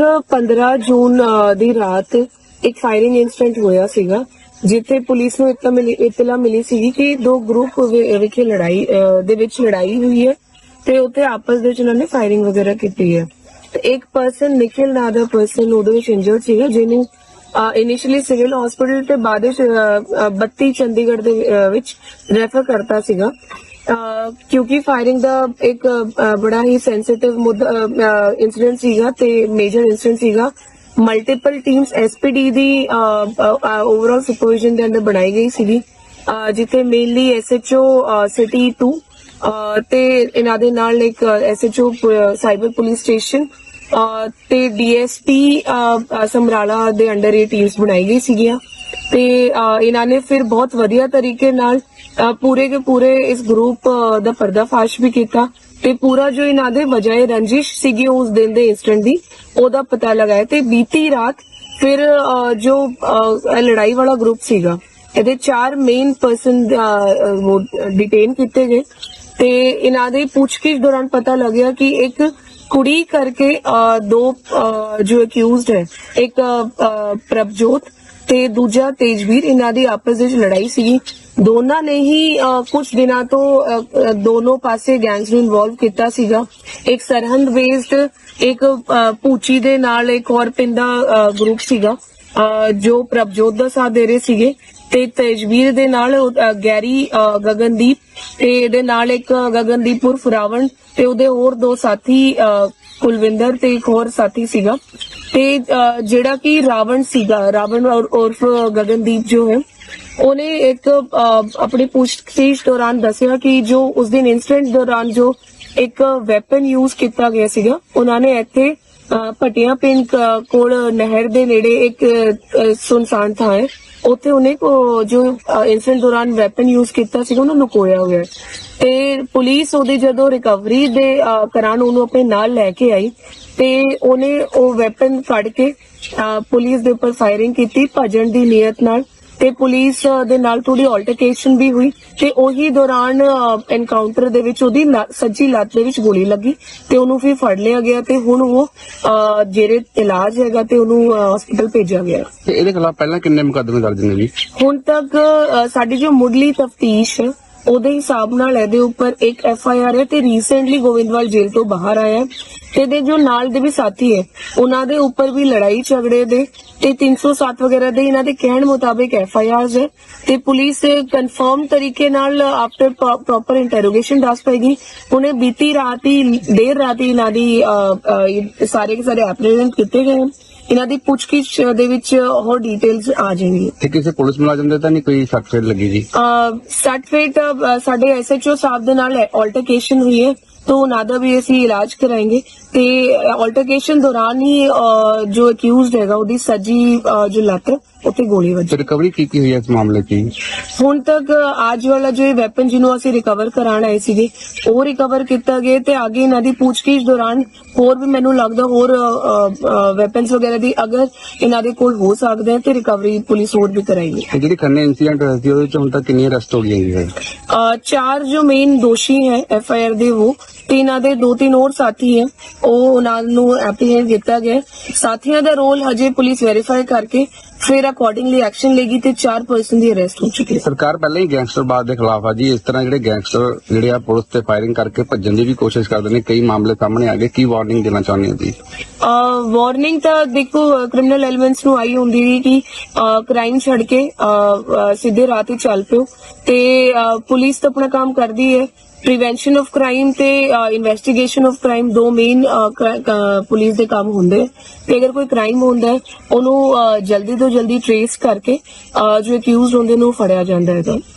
ਇੱਕ 15 ਜੂਨ ਅ, ਦੀ ਰਾਤ ਇੱਕ ਫਾਇਰਿੰਗ ਇਨਸੀਡੈਂਟ ਹੋਇਆ ਸੀਗਾ ਜਿੱਥੇ ਪੁਲਿਸ ਨੂੰ ਇਤਲਾ ਮਿਲੀ ਇਤਲਾ ਮਿਲੀ ਸੀ ਕਿ ਦੋ ਗਰੁੱਪ ਵਿਖੇ ਲੜਾਈ ਅ, ਦੇ ਵਿੱਚ ਲੜਾਈ ਹੋਈ ਹੈ ਤੇ ਉੱਥੇ ਆਪਸ ਦੇ ਵਿੱਚ ਉਹਨਾਂ ਨੇ ਫਾਇਰਿੰਗ ਵਗੈਰਾ ਕੀਤੀ ਹੈ। ਤੇ ਇੱਕ ਪਰਸਨ ਨਿਖਿਲ ਨਾਂ ਦਾ ਪਰਸਨ ਉਹਦੇ ਵਿੱਚ ਇੰਜਰਡ ਸੀਗਾ ਜਿਹਨੂੰ ਇਨੀਸ਼ੀਅਲੀ ਸਿਵਲ ਹਸਪੀਟਲ ਤੇ ਬਾਅਦ ਵਿੱਚ ਅ, ਅ, 32 ਚੰਡੀਗੜ੍ਹ ਦੇ ਅ, ਵਿੱਚ ਰੈਫਰ ਕਰਤਾ ਸੀਗਾ। ਕਿਉਂਕਿ ਫਾਇਰਿੰਗ ਦਾ ਇੱਕ ਬੜਾ ਹੀ ਸੈਂਸਿਟਿਵ ਮੁੱਦਾ ਇਨਸੀਡੈਂਟ ਸੀਗਾ ਤੇ ਮੇਜਰ ਇਨਸੀਡੈਂਟ ਸੀਗਾ। ਮਲਟੀਪਲ ਟੀਮਸ ਐਸਪੀਡੀ ਦੀ ਓਵਰਆਲ ਸੁਪਰਵਿਜ਼ਨ ਦੇ ਅੰਦਰ ਬਣਾਈ ਗਈ ਸੀਗੀ। ਜਿੱਥੇ ਮੇਨਲੀ ਐਸਐਚਓ ਸਿਟੀ 2 ਅ, ਤੇ ਇਹਨਾਂ ਦੇ ਨਾਲ ਇੱਕ ਐਸਐਚਓ ਸਾਈਬਰ ਪੁਲਿਸ ਸਟੇਸ਼ਨ ਅ, ਤੇ ਡੀਐਸਪੀ ਸਮਰਾਲਾ ਦੇ ਅੰਡਰ ਇਹ ਟੀਮਸ ਬਣਾਈ ਗਈ ਸੀਗੀਆਂ। ਤੇ ਇਹਨਾਂ ਨੇ ਫਿਰ ਬਹੁਤ ਵਧੀਆ ਤਰੀਕੇ ਨਾਲ ਪੂਰੇ ਕੇ ਪੂਰੇ ਇਸ ਗਰੁੱਪ ਦਾ ਪਰਦਾਫਾਸ਼ ਵੀ ਕੀਤਾ ਤੇ ਪੂਰਾ ਜੋ ਇਹਨਾਂ ਦੇ ਵਜਾਏ ਰੰਜਿਸ਼ ਸੀਗੀ ਉਸ ਦਿਨ ਦੇ ਇਨਸੀਡੈਂਟ ਦੀ, ਉਹਦਾ ਪਤਾ ਲਗਾਇਆ ਤੇ ਬੀਤੀ ਰਾਤ ਫਿਰ ਜੋ ਲੜਾਈ ਵਾਲਾ ਗਰੁੱਪ ਸੀਗਾ, ਇਹਦੇ ਚਾਰ ਮੇਨ ਪਰਸਨ ਡਿਟੇਨ ਕੀਤੇ ਗਏ ਤੇ ਇਹਨਾਂ ਦੇ ਪੁੱਛਗਿੱਛ ਦੌਰਾਨ ਪਤਾ ਲੱਗਿਆ ਕਿ ਇੱਕ ਕੁੜੀ ਕਰਕੇ ਦੋ ਜੋ ਅਕਿਊਜ਼ਡ ਹੈ, ਇੱਕ ਪ੍ਰਭਜੋਤ ਤੇ ਦੂਜਾ ਤੇਜਵੀਰ ਇਹਨਾਂ ਦੀ ਆਪਸ ਵਿੱਚ ਲੜਾਈ ਸੀਗੀ। ਦੋਨਾਂ ਨੇ ਹੀ ਕੁਝ ਦਿਨਾਂ ਤੋਂ ਅ, ਦੋਨੋਂ ਪਾਸੇ ਗੈਂਗਸ ਨੂੰ ਇਨਵੋਲਵ ਕੀਤਾ ਸੀਗਾ। ਇੱਕ ਸਰਹੰਦ ਬੇਸਡ ਇੱਕ ਅ, ਪੂਚੀ ਦੇ ਨਾਲ ਇੱਕ ਹੋਰ ਪਿੰਦਾ ਗਰੁੱਪ ਸੀਗਾ। ਜੋ ਪ੍ਰਭਜੋਤ ਦਾ ਸਾਥ ਦੇ ਰਹੇ ਸੀਗੇ। ਤੇ ਤੇਜਵੀਰ ਦੇ ਨਾਲ ਉਹ, ਗੈਰੀ ਅ, ਗਗਨਦੀਪ ਤੇ ਇਹਦੇ ਨਾਲ ਇੱਕ ਗਗਨਦੀਪ ਉਰਫ ਰਾਵਣ ਤੇ ਉਹਦੇ ਹੋਰ ਦੋ ਸਾਥੀ ਅ, ਕੁਲਵਿੰਦਰ ਤੇ ਇੱਕ ਹੋਰ ਸਾਥੀ ਸੀਗਾ। ਤੇ ਅ, ਜਿਹੜਾ ਕਿ ਰਾਵਣ ਸੀਗਾ ਰਾਵਣ ਔਰ ਉਰਫ ਗਗਨਦੀਪ ਜੋ ਹੈ ਉਹਨੇ ਇੱਕ ਅ, ਆਪਣੀ ਪੁੱਛਗਿੱਛ ਦੌਰਾਨ ਦੱਸਿਆ ਕਿ ਜੋ ਉਸ ਦਿਨ ਇਨਸੀਡੈਂਟ ਦੌਰਾਨ ਜੋ ਇੱਕ ਵੈਪਨ ਯੂਜ਼ ਕੀਤਾ ਗਿਆ ਸੀਗਾ ਉਹਨਾਂ ਨੇ ਇੱਥੇ ਅ, ਭਟੀਆਂ ਪਿੰਡ ਕ- ਕੋਲ ਨਹਿਰ ਦੇ ਨੇੜੇ ਇੱਕ ਅ, ਸੁਨਸਾਨ ਥਾਂ ਹੈ। ਉੱਥੇ ਉਹਨੇ ਕੋ ਜੋ ਇਨਸੀਡੈਂਟ ਦੌਰਾਨ ਵੈਪਨ ਯੂਜ਼ ਕੀਤਾ ਸੀਗਾ ਉਹਨੂੰ ਲੁਕੋਇਆ ਹੋਇਆ ਹੈ। ਤੇ ਪੁਲਿਸ ਉਹਦੀ ਜਦੋਂ ਰਿਕਵਰੀ ਦੇ ਅ, ਕਰਾਨ ਉਹਨੂੰ ਆਪਣੇ ਨਾਲ ਲੈ ਕੇ ਆਈ ਤੇ ਉਹਨੇ ਉਹ ਵੈਪਨ ਫੜ ਕੇ ਅ, ਪੁਲਿਸ ਦੇ ਉੱਪਰ ਫਾਇਰਿੰਗ ਕੀਤੀ ਭਜਣ ਦੀ ਨੀਅਤ ਨਾਲ। ਤੇ ਪੁਲਿਸ ਦੇ ਨਾਲ ਥੋੜੀ ਆਲਟਰਕੇਸ਼ਨ ਵੀ ਹੋਈ ਤੇ ਉਹੀ ਦੌਰਾਨ ਐਨਕਾਊਂਟਰ ਦੇ ਵਿੱਚ ਉਹਦੀ ਸੱਜੀ ਲੱਤ ਦੇ ਵਿੱਚ ਗੋਲੀ ਲੱਗੀ ਤੇ ਉਹਨੂੰ ਫਿਰ ਫੜ ਲਿਆ ਗਿਆ ਤੇ ਹੁਣ ਉਹ ਜਿਹੜੇ ਇਲਾਜ ਹੈਗਾ ਤੇ ਉਹਨੂੰ ਹਸਪੀਟਲ ਭੇਜਿਆ ਗਿਆ। ਤੇ ਇਹਦੇ ਖਿਲਾਫ ਪਹਿਲਾਂ ਕਿੰਨੇ ਮੁਕੱਦਮੇ ਦਰਜ ਨੇ ਜੀ? ਹੁਣ ਤੱਕ ਸਾਡੀ ਜੋ ਮੁੱਢਲੀ ਤਫਤੀਸ਼ ਉਹਦੇ ਹਿਸਾਬ ਨਾਲ ਇਹਦੇ ਉੱਪਰ ਇੱਕ ਐਫ ਆਈ ਆਰ ਹੈ ਤੇ ਰੀਸੈਂਟਲੀ ਗੋਵਿੰਦਵਾਲ ਜੇਲ੍ਹ ਤੋਂ ਬਾਹਰ ਆਇਆ ਤੇ ਇਹਦੇ ਜੋ ਨਾਲ ਦੇ ਵੀ ਸਾਥੀ ਹੈ, ਉਹਨਾਂ ਦੇ ਉੱਪਰ ਵੀ ਲੜਾਈ ਝਗੜੇ ਦੇ ਤੇ 307 ਵਗੈਰਾ ਦੇ ਇਹਨਾਂ ਦੇ ਕਹਿਣ ਮੁਤਾਬਿਕ ਐਫ ਆਈ ਆਰਸ ਹੈ ਤੇ ਪੁਲਿਸ ਕਨਫਰਮ ਤਰੀਕੇ ਨਾਲ ਆਫਟਰ ਪ੍ਰੋਪਰ ਇੰਟਰੋਗੇਸ਼ਨ ਦੱਸ ਪਾਏਗੀ। ਉਹਨੇ ਬੀਤੀ ਰਾਤ ਹੀ, ਦੇਰ ਰਾਤ ਹੀ ਇਹਨਾਂ ਦੀ ਸਾਰੇ ਕੇ ਸਾਰੇ ਐਪਰੀਹੈਂਡ ਕੀਤੇ ਗਏ ਇਹਨਾਂ ਦੀ ਪੁੱਛਗਿੱਛ ਦੇ ਵਿੱਚ ਹੋਰ ਡਿਟੇਲਸ ਆ ਜਾਣਗੀਆਂ ਤੇ ਕਿਸੇ ਪੁਲਿਸ ਮੁਲਾਜ਼ਮ ਦੇ ਤਾਂ ਨਹੀਂ ਕੋਈ ਸਰਟੀਫਿਕੇਟ ਲੱਗੀ ਜੀ? ਸਰਟੀਫਿਕੇਟ ਸਾਡੇ ਐਸਐਚਓ ਸਾਹਿਬ ਦੇ ਨਾਲ ਆਲਟਰਕੇਸ਼ਨ ਹੋਈ ਹੈ तो ਦਾ ਵੀ ਅਸੀਂ ਇਲਾਜ ਕਰਾਂਗੇ। ਤੇ ਆਲਟਰਕੇਸ਼ਨ ਦੌਰਾਨ ਹੀ ਜੋ ਅਕਿਊਜ਼ਡ ਹੈਗਾ ਉਹਦੀ ਸੱਜੀ ਜੋ ਲੱਤ ਉੱਤੇ ਗੋਲੀ ਵੱਜੀ। ਰਿਕਵਰੀ ਕੀ ਕੀ ਹੋਈ ਹੈ ਇਸ ਮਾਮਲੇ 'ਚ? ਹੁਣ ਤੱਕ ਅੱਜ ਵਾਲਾ ਜੋ ਇਹ ਵੈਪਨ ਜਿਹਨੂੰ ਅਸੀਂ ਰਿਕਵਰ ਕਰਾਣ ਆਏ ਸੀਗੇ ਉਹ ਰਿਕਵਰ ਕੀਤਾ ਗਿਆ ਤੇ ਅੱਗੇ ਇਹਨਾਂ ਦੀ ਪੁੱਛਗਿੱਛ ਦੌਰਾਨ ਹੋਰ ਵੀ ਮੈਨੂੰ ਲੱਗਦਾ ਹੋਰ ਵੈਪਨਸ ਵਗੈਰਾ ਦੀ ਅਗਰ ਇਹਨਾਂ ਦੇ ਕੋਲ ਹੋ ਸਕਦਾ ਹੈ ਤੇ ਰਿਕਵਰੀ ਪੁਲਿਸ ਹੋਰ ਵੀ ਕਰਾਏਗੀ ਤੇ ਜਿਹੜੀ ਖੰਨੇ ਇਨਸੀਡੈਂਟ ਹੋਇਆ ਸੀ ਉਹਦੇ 'ਚ ਹੁਣ ਤੱਕ ਕਿੰਨੀਆਂ ਅਰੈਸਟ ਹੋ ਗਈਆਂ? ਅ, ਚਾਰ ਜੋ ਮੇਨ ਦੋਸ਼ੀ ਹੈ ਐਫ ਆਈ ਆਰ ਦੇ ਉਹ ਤੇ ਇਹਨਾਂ ਦੇ ਦੋ ਤਿੰਨ ਹੋਰ ਸਾਥੀ ਹੈ ਉਹ ਉਹਨਾਂ ਨੂੰ ਐਪਰੀਹੈਂਡ ਕੀਤਾ ਗਿਆ ਹੈ। ਸਾਥੀਆਂ ਦਾ ਰੋਲ ਹਜੇ ਪੁਲਿਸ ਵੈਰੀਫਾਈ ਕਰਕੇ ਫਿਰ ਅਕੋਰਡਿੰਗਲੀ ਐਕਸ਼ਨ ਲੇਗੀ ਤੇ ਚਾਰ ਪਰਸਨ ਦੀ ਅਰੈਸਟ ਹੋ ਚੁੱਕੀ ਹੈ। ਸਰਕਾਰ ਪਹਿਲਾਂ ਹੀ ਗੈਂਗਸਟਰਵਾਦ ਦੇ ਖਿਲਾਫ ਆ ਜੀ, ਇਸ ਤਰ੍ਹਾਂ ਜਿਹੜੇ ਗੈਂਗਸਟਰ ਜਿਹੜੇ ਆ ਪੁਲਿਸ ਤੇ ਫਾਇਰਿੰਗ ਕਰਕੇ ਭੱਜਣ ਦੀ ਵੀ ਕੋਸ਼ਿਸ਼ ਕਰਦੇ ਨੇ, ਕਈ ਮਾਮਲੇ ਸਾਹਮਣੇ ਆ ਗਏ, ਕੀ ਵਾਰਨਿੰਗ ਦੇਣਾ ਚਾਹੁੰਦੇ ਹੋ ਜੀ ਵਾਰਨਿੰਗ ਤਾਂ ਦੇਖੋ ਕ੍ਰਿਮੀਨਲ ਐਲੀਮੈਂਟਸ ਨੂੰ ਆਈ ਹੁੰਦੀ ਹੈ ਕਿ ਕ੍ਰਾਈਮ ਛੱਡ ਕੇ ਸਿੱਧੇ ਰਾਹ ਤੇ ਚੱਲ ਪਿਓ। ਤੇ ਪੁਲਿਸ ਤਾਂ ਆਪਣਾ ਕੰਮ ਕਰਦੀ ਹੈ। ਪ੍ਰੀਵੈਂਸ਼ਨ ਆਫ ਕ੍ਰਾਈਮ ਤੇ ਇਨਵੈਸਟੀਗੇਸ਼ਨ ਆਫ ਕ੍ਰਾਈਮ ਦੋ ਮੇਨ ਪੁਲਿਸ ਦੇ ਕੰਮ ਹੁੰਦੇ ਹੈ ਤੇ ਅਗਰ ਕੋਈ ਕ੍ਰਾਈਮ ਹੁੰਦਾ ਹੈ, ਉਹਨੂੰ ਜਲਦੀ ਤੋਂ ਜਲਦੀ ਟ੍ਰੇਸ ਕਰਕੇ ਜੋ ਅਕਿਊਜ਼ਡ ਹੁੰਦੇ ਨੂੰ ਫੜਿਆ ਜਾਂਦਾ ਹੈ